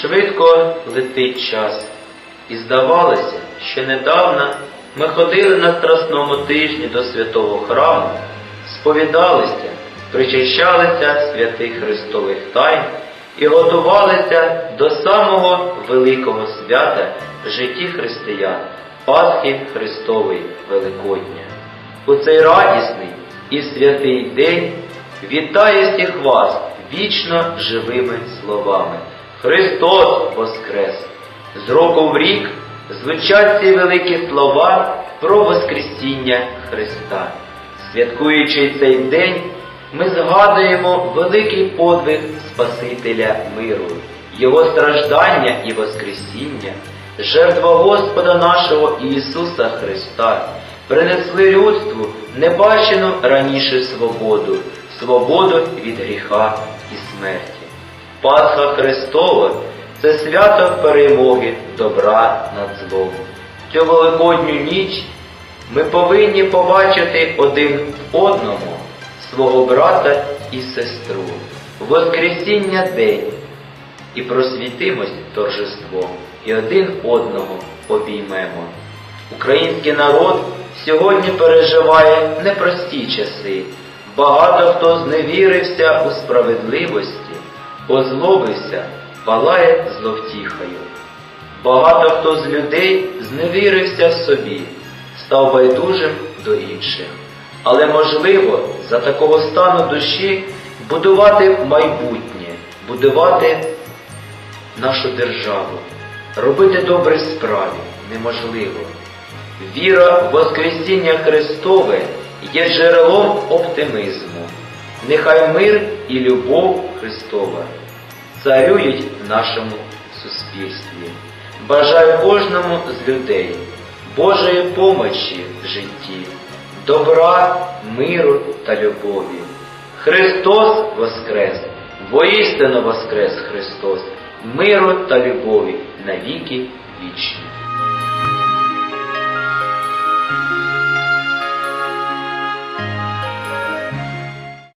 Швидко летить час, і здавалося, що недавно ми ходили на страсному тижні до святого храму, сповідалися, причащалися святих Христових тайн і готувалися до самого великого свята в житті християн Пасхи Христової Великодня. У цей радісний і святий день вітаю всіх вас вічно живими словами. Христос Воскрес! З року в рік звучать ці великі слова про Воскресіння Христа. Святкуючи цей день, ми згадуємо великий подвиг Спасителя миру, Його страждання і Воскресіння, жертва Господа нашого Ісуса Христа, принесли людству небачену раніше свободу, свободу від гріха і смерті. Пасха Христова це свято перемоги добра над злом. Цю великодню ніч ми повинні побачити один в одному свого брата і сестру, Воскресіння день, і просвітимось торжеством, і один одного обіймемо. Український народ сьогодні переживає непрості часи. Багато хто зневірився у справедливості, озлобився, палає зловтіхою. Багато хто з людей зневірився в собі, став байдужим до інших. Але можливо за такого стану душі будувати майбутнє, будувати нашу державу, робити добрі справи неможливо. Віра в Воскресіння Христове є джерелом оптимізму. Нехай мир і любов Христова царюють в нашому суспільстві. Бажаю кожному з людей Божої помочі в житті, добра, миру та любові. Христос Воскрес! Воістину Воскрес Христос! Миру та любові навіки вічні!